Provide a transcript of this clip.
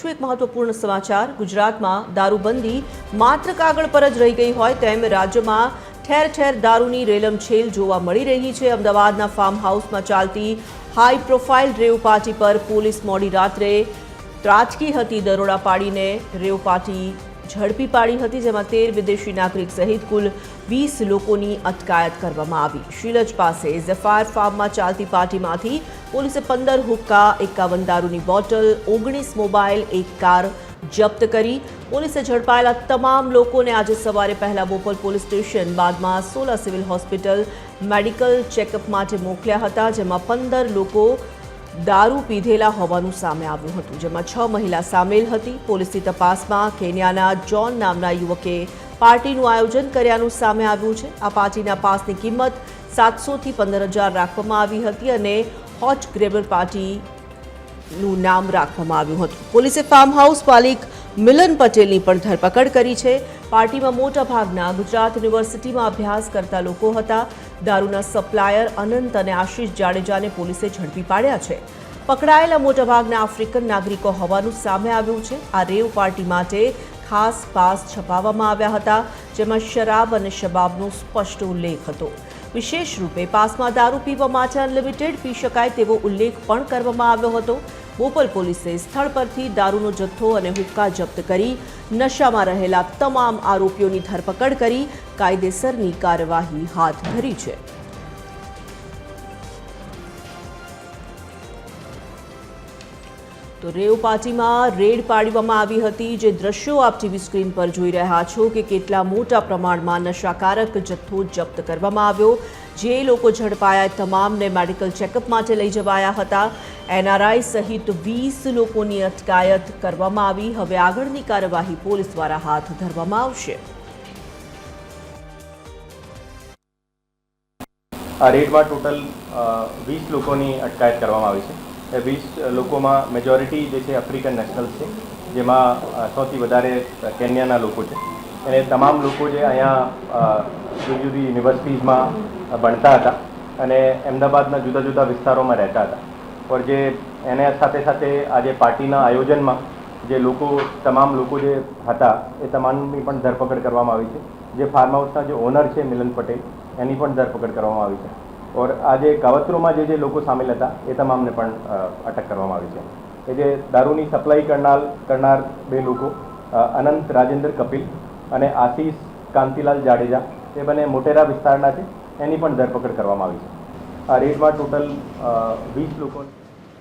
એક મહત્વપૂર્ણ સમાચાર. ગુજરાતમાં દારૂબંધી માત્ર કાગળ પર જ રહી ગઈ હોય તેમ રાજ્યમાં ઠેર ઠેર દારૂની રેલમછેલ જોવા મળી રહી છે. અમદાવાદના ફાર્મ હાઉસમાં ચાલતી હાઈ પ્રોફાઇલ રેવ પાર્ટી પર પોલીસ મોડી રાત્રે ત્રાટકી હતી. દરોડા પાડીને રેવ પાર્ટી ઝડપી પાડી હતી, જેમાં તેર વિદેશી નાગરિક સહિત કુલ વીસ લોકોની અટકાયત કરવામાં આવી. શીલજ પાસે ઝફાર ફાર્મમાં ચાલતી પાર્ટીમાંથી પોલીસે પંદર હુક્કા, એકાવન દારૂની બોટલ, ઓગણીસ મોબાઈલ, એક કાર જપ્ત કરી. પોલીસે ઝડપાયેલા તમામ લોકોને આજે સવારે પહેલા બોપલ પોલીસ સ્ટેશન, બાદમાં Sola civil hospital medical checkup માટે મોકલ્યા હતા, જેમાં પંદર લોકો દારૂ પીધેલા હોવાનું સામે આવ્યું હતું, જેમાં છ મહિલા સામેલ હતી. પોલીસની તપાસમાં કેન્યાના જોન નામના યુવકે પાર્ટીનું આયોજન કર્યાનું સામે આવ્યું છે. આ પાર્ટીના પાસની કિંમત સાતસોથી પંદર હજાર રાખવામાં આવી હતી અને હોટ ગ્રેબર પાર્ટીનું નામ રાખવામાં આવ્યું હતું. પોલીસે ફાર્મ હાઉસ માલિક મિલન પટેલની પણ ધરપકડ કરી છે. પાર્ટીમાં મોટા ભાગના ગુજરાત યુનિવર્સિટીમાં અભ્યાસ કરતા લોકો હતા. દારૂના સપ્લાયર અનંત અને આશીષ જાડેજાને પોલીસે ઝડપી પાડ્યા છે. પકડાયેલા મોટાભાગના આફ્રિકન નાગરિકો હોવાનું સામે આવ્યું છે. આ રેવ પાર્ટી માટે ખાસ પાસ છપાવવામાં આવ્યા હતા, જેમાં શરાબ અને શબાબનો સ્પષ્ટ ઉલ્લેખ હતો. વિશેષ રૂપે પાસમાં દારૂ પીવા માટે અનલિમિટેડ પી શકાય તેવો ઉલ્લેખ પણ કરવામાં આવ્યો હતો. બોપલ પોલીસે સ્થળ પરથી દારૂનો જથ્થો અને હુક્કા જપ્ત કરી નશામાં રહેલા તમામ આરોપીઓની ધરપકડ કરી કાયદેસરની કાર્યવાહી હાથ ધરી છે. તો રેવ પાર્ટીમાં રેડ પાડવામાં આવી હતી જે દ્રશ્યો આપ ટીવી સ્ક્રીન પર જોઈ રહ્યા છો કે કેટલા મોટા પ્રમાણમાં નશાકારક જથ્થો જપ્ત કરવામાં આવ્યો. જે લોકો ઝડપાયા તમામને મેડિકલ ચેકઅપ માટે લઈ જવાયા હતા. એનઆરઆઈ સહિત વીસ લોકોની અટકાયત કરવામાં આવી. હવે આગળની કાર્યવાહી પોલીસ દ્વારા હાથ ધરવામાં આવશે. આ રેડમાં ટોટલ વીસ લોકોની અટકાયત કરવામાં આવી છે. એ વીસ લોકોમાં મેજોરિટી જે છે આફ્રિકન નેશનલ છે, જેમાં સૌથી વધારે કેન્યાના લોકો છે. અને તમામ લોકો જે અહીંયા જુદી જુદી યુનિવર્સિટીઝમાં ભણતા હતા અને અમદાવાદના જુદા જુદા વિસ્તારોમાં રહેતા હતા. પર જે એને સાથે સાથે આજે પાર્ટીના આયોજનમાં જે લોકો, તમામ લોકો જે હતા, એ તમામની પણ ધરપકડ કરવામાં આવી છે. જે ફાર્મ હાઉસના જે ઓનર છે મિલન પટેલ, એની પણ ધરપકડ કરવામાં આવી છે. ઓર આજે કાવતરોમાં જે જે લોકો સામેલ હતા, એ તમામને પણ અટક કરવામાં આવી છે. એ જે દારૂની સપ્લાય કરનાર કરનાર બે લોકો અનંત રાજેન્દ્ર કપિલ અને આશીષ કાંતિલાલ જાડેજા, એ બંને મોટેરા વિસ્તારના છે, એની પણ ધરપકડ કરવામાં આવી છે. આ રેડમાં ટોટલ વીસ લોકો